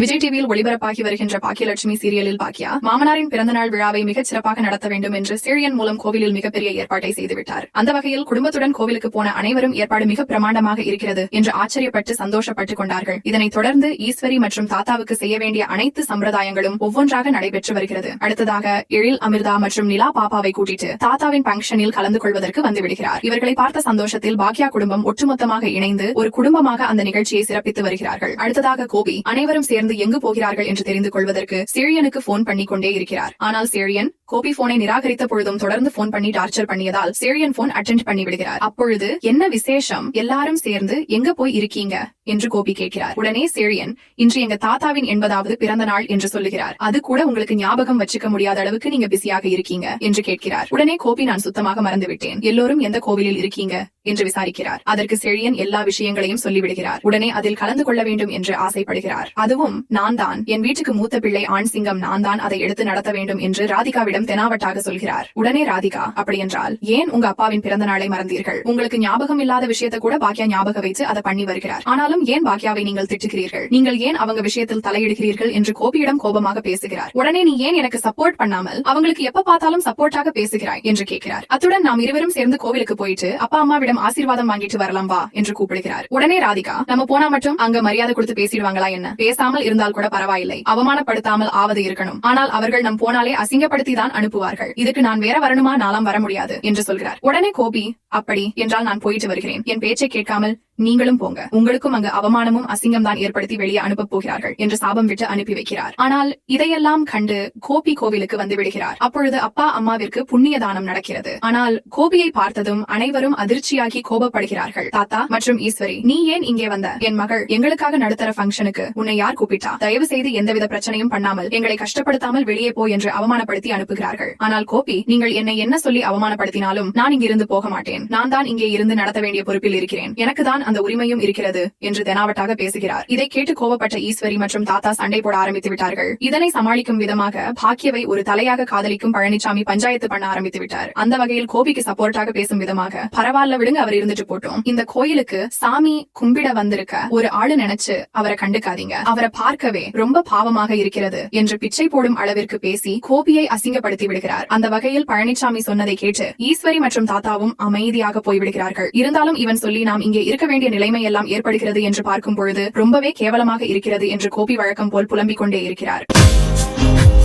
விஜய் டிவியில் ஒளிபரப்பாகி வருகின்ற பாக்கியலட்சுமி சீரியலில் பாக்கியா மாமனாரின் பிறந்தநாள் விழாவை மிகச் சிறப்பாக நடத்த வேண்டும் என்று சீரியன் மூலம் கோவிலில் மிகப்பெரிய ஏற்பாட்டை செய்துவிட்டார். அந்த வகையில் குடும்பத்துடன் கோவிலுக்கு போன அனைவரும் ஏற்பாடு மிக பிரமாண்டமாக இருக்கிறது என்று ஆச்சரியப்பட்டு சந்தோஷப்பட்டுக் கொண்டார்கள். இதனைத் தொடர்ந்து ஈஸ்வரி மற்றும் தாத்தாவுக்கு செய்ய வேண்டிய அனைத்து சம்பிரதாயங்களும் ஒவ்வொன்றாக நடைபெற்று வருகிறது. அடுத்ததாக எழில் அமிர்தா மற்றும் நிலா பாப்பாவை கூட்டிட்டு தாத்தாவின் பங்கனில் கலந்து கொள்வதற்கு வந்துவிடுகிறார் இவர்களை பார்த்த சந்தோஷத்தில் பாக்கியா குடும்பம் ஒட்டுமொத்தமாக இணைந்து ஒரு குடும்பமாக அந்த நிகழ்ச்சியை சிறப்பித்து வருகிறார்கள். அடுத்ததாக கோபி அனைவரும் சேர்ந்து எங்கு போகிறார்கள் என்று தெரிந்து கொள்வதற்கு சீரியனுக்கு போன் பண்ணி கொண்டே இருக்கிறார். ஆனால் சீரியன் கோபி போனை நிராகரித்த பொழுதும் தொடர்ந்து போன் பண்ணி டார்ச்சர் பண்ணியதால் சேரியன் போன் அட்டென்ட் பண்ணி விடுகிறார். அப்பொழுது என்ன விசேஷம்? எல்லாரும் சேர்ந்து எங்க போய் இருக்கீங்க? என்று கோபி கேட்கிறார். உடனே சேரியன் இன்று எங்க தாத்தாவின் எண்பதாவது பிறந்த நாள் என்று சொல்லுகிறார். அது கூட உங்களுக்கு ஞாபகம் வச்சுக்க முடியாத அளவுக்கு நீங்க பிஸியாக இருக்கீங்க என்று கேட்கிறார். உடனே கோபி நான் சுத்தமாக மறந்துவிட்டேன். எல்லோரும் எந்த கோவிலில் இருக்கீங்க? என்று விசாரிக்கிறார். அதற்கு செழியன் எல்லா விஷயங்களையும் சொல்லிவிடுகிறார் உடனே அதில் கலந்து கொள்ள வேண்டும் என்று ஆசைப்படுகிறார். அதுவும் நான் தான். என் வீட்டுக்கு மூத்த பிள்ளை ஆண் சிங்கம் நான் தான். அதை எடுத்து நடத்த வேண்டும் என்று ராதிகாவிடம் தெனாவட்டாக சொல்கிறார். உடனே ராதிகா அப்படியென்றால் ஏன் உங்க அப்பாவின் பிறந்த நாளை மறந்தீர்கள்? உங்களுக்கு ஞாபகம் இல்லாத விஷயத்தை கூட பாக்கியா ஞாபகம் வைத்து அதை பண்ணி வருகிறார். ஆனாலும் ஏன் பாக்கியாவை நீங்கள் திட்டுகிறீர்கள்? நீங்கள் ஏன் அவங்க விஷயத்தில் தலையிடுகிறீர்கள்? என்று கோபியிடம் கோபமாக பேசுகிறார். உடனே நீ ஏன் எனக்கு சப்போர்ட் பண்ணாமல் அவங்களுக்கு எப்ப பார்த்தாலும் சப்போர்ட்டாக பேசுகிறாய்? என்று கேட்கிறார். அத்துடன் நாம் இருவரும் சேர்ந்து கோவிலுக்கு போயிட்டு அப்பா அம்மாவிடம் ஆசீர்வாதம் வாங்கிட்டு வரலாம் வா என்று கூப்பிடுகிறார். உடனே ராதிகா நம்ம போனா மட்டும் அங்க மரியாதை கொடுத்து பேசிடுவாங்களா என்ன? பேசாமல் இருந்தால் கூட பரவாயில்லை. அவமானப்படுத்தாமல் ஆவது இருக்கணும். ஆனால் அவர்கள் நம் போனாலே அசிங்கப்படுத்தி தான் அனுப்புவார்கள். இதுக்கு நான் வேற வரணுமா? நாளாம் வர முடியாது என்று சொல்கிறார். உடனே கோபி அப்படி என்றால் நான் போயிட்டு வருகிறேன். என் பேச்சை கேட்காமல் நீங்களும் போங்க. உங்களுக்கும் அங்கு அவமானமும் அசிங்கம் தான் ஏற்படுத்தி வெளியே அனுப்பப் போகிறார்கள் என்று சாபம் விட்டு அனுப்பி வைக்கிறார். ஆனால் இதையெல்லாம் கண்டு கோபி கோவிலுக்கு வந்து விடுகிறார். அப்பொழுது அப்பா அம்மாவிற்கு புண்ணிய தானம் நடக்கிறது. ஆனால் கோபியை பார்த்ததும் அனைவரும் அதிர்ச்சியாகி கோபப்படுகிறார்கள். தாத்தா மற்றும் ஈஸ்வரி நீ ஏன் இங்கே வந்த? என் மகள் எங்களுக்காக நடுத்தர ஃபங்க்ஷனுக்கு உன்னை யார் கூப்பிட்டா? தயவு செய்து எந்தவித பிரச்சனையும் பண்ணாமல் எங்களை கஷ்டப்படுத்தாமல் வெளியே போ என்று அவமானப்படுத்தி அனுப்புகிறார்கள். ஆனால் கோபி நீங்கள் என்னை என்ன சொல்லி அவமானப்படுத்தினாலும் நான் இங்கிருந்து போக மாட்டேன். நான் தான் இங்கே இருந்து நடத்த வேண்டிய பொறுப்பில் இருக்கிறேன். எனக்கு தான் அந்த உரிமையும் இருக்கிறது என்று தெனாவட்டாக பேசுகிறார். இதை கேட்டு கோபப்பட்ட ஈஸ்வரி மற்றும் தாத்தா சண்டை போட ஆரம்பித்து விட்டார்கள். இதனை சமாளிக்கும் விதமாக பாக்கியவை ஒரு தலையாக காதலிக்கும் பழனிசாமி பஞ்சாயத்து பண்ண ஆரம்பித்து விட்டார். அந்த வகையில் கோபிக்கு சப்போர்ட்டாக பேசும் விதமாக பரவாயில்ல விடுங்க அவர் இருந்துட்டு போட்டோம். இந்த கோயிலுக்கு சாமி கும்பிட வந்திருக்க ஒரு ஆளு நினைச்சு அவரை கண்டுக்காதீங்க. அவரை பார்க்கவே ரொம்ப பாவமாக இருக்கிறது என்று பிச்சை போடும் அளவிற்கு பேசி கோபியை அசிங்கப்படுத்தி விடுகிறார். அந்த வகையில் பழனிசாமி சொன்னதை கேட்டு ஈஸ்வரி மற்றும் தாத்தாவும் அமைதியாக போய்விடுகிறார்கள். இருந்தாலும் இவன் சொல்லி நாம் இங்கே இருக்க வேண்டிய நிலைமை எல்லாம் ஏற்படுகிறது என்று பார்க்கும் பொழுது ரொம்பவே கேவலமாக இருக்கிறது என்று கோபி வழக்கம் போல் புலம்பிக் கொண்டே இருக்கிறார்.